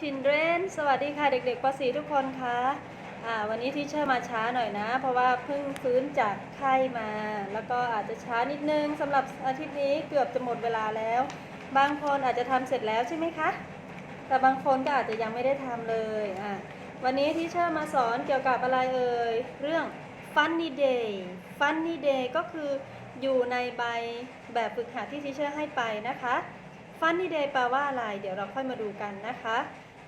children สวัสดีค่ะเด็กๆป .4 ทุกคนคะอ่าวันนี้ที่เชอร์มาช้าหน่อยนะ เพราะว่าเพิ่งฟื้นจากไข้มา แล้วก็อาจจะช้านิดนึงสำหรับอาทิตย์นี้เกือบจะหมดเวลาแล้ว บางคนอาจจะทำเสร็จแล้วใช่ไหมคะ แต่บางคนก็อาจจะยังไม่ได้ทำเลยอะวันนี้ที่เชอร์มาสอนเกี่ยวกับอะไรเอ่ยเรื่อง funny day funny day ก็คืออยู่ในใบแบบฝึกหัดที่ทีเชอร์ให้ไปนะคะ funny day แปลว่าอะไร เดี๋ยวเราค่อยมาดูกันนะคะ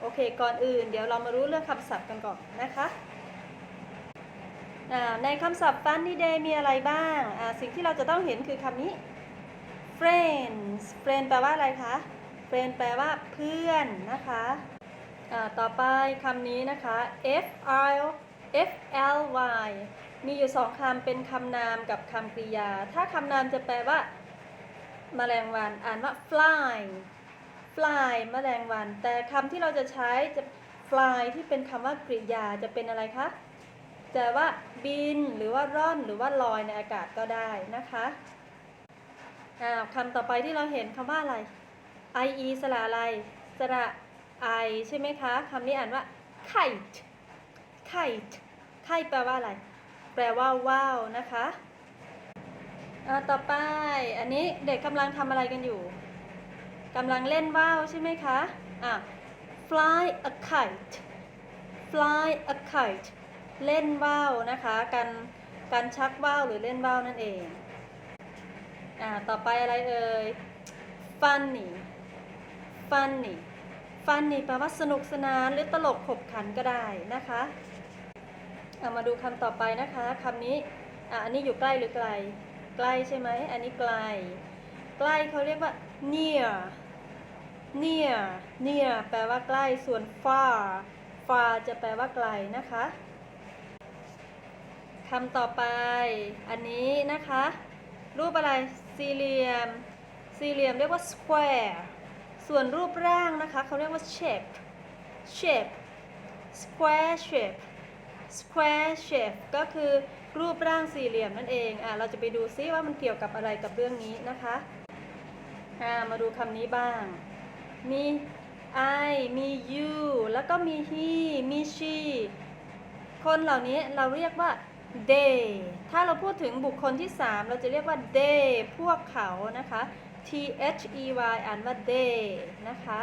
โอเค ก่อนอื่น เดี๋ยวเรามารู้เรื่องคำศัพท์กันก่อนนะคะ ในคำศัพท์ funny day มีอะไรบ้าง สิ่งที่เราจะต้องเห็นคือคำนี้ friends friend แปลว่าอะไรคะ friend แปลว่าเพื่อนนะคะต่อไปคำนี้นะคะ f l f l y มีอยู่สองคำเป็นคำนามกับคำกริยา ถ้าคำนามจะแปลว่า แมลงวันอ่านว่า fly fly แมลงวัน แต่คำที่เราจะใช้จะ fly ที่เป็นคำว่ากริยาจะเป็นอะไรคะจะว่าบินหรือว่าร่อนหรือว่าลอยในอากาศก็ได้นะคะอ่าคำต่อไปที่เราเห็นคำว่าอะไร ie สระอะไรสระ i ใช่ไหมคะคำนี้อ่านว่า kite kite kite แปลว่าอะไร แปลว่าว่าวนะคะ อ่าต่อไป อันนี้เด็กกำลังทำอะไรกันอยู่กำลังเล่นว่าวใช่ไหมคะอะ fly a kite fly a kite เล่นว่าวนะคะ การการชักว่าวหรือเล่นว่าวนั่นเองอ่าต่อไปอะไรเอ่ย funny funny funny แปลว่าสนุกสนานหรือตลกขบขันก็ได้นะคะเอามาดูคำต่อไปนะคะคำนี้อะอันนี้อยู่ใกล้หรือไกล ใกล้ใช่ไหม อันนี้ไกล ใกล้เขาเรียกว่า near near near แปลว่าใกล้ ส่วน far far จะแปลว่าไกลนะคะคำต่อไป อันนี้นะคะ รูปอะไร สี่เหลี่ยม สี่เหลี่ยมเรียกว่า square ส่วนรูปร่างนะคะเขาเรียกว่า shape shape square shape square shape ก็คือรูปร่างสี่เหลี่ยมนั่นเองอะเราจะไปดูซิว่ามันเกี่ยวกับอะไรกับเรื่องนี้นะคะอ่ามาดูคำนี้บ้าง มี I มี you แล้วก็มี he มี she คนเหล่านี้เราเรียกว่า they ถ้าเราพูดถึงบุคคลที่ 3 เราจะเรียกว่า they พวกเขานะคะ T H E Y อ่านว่า they นะคะ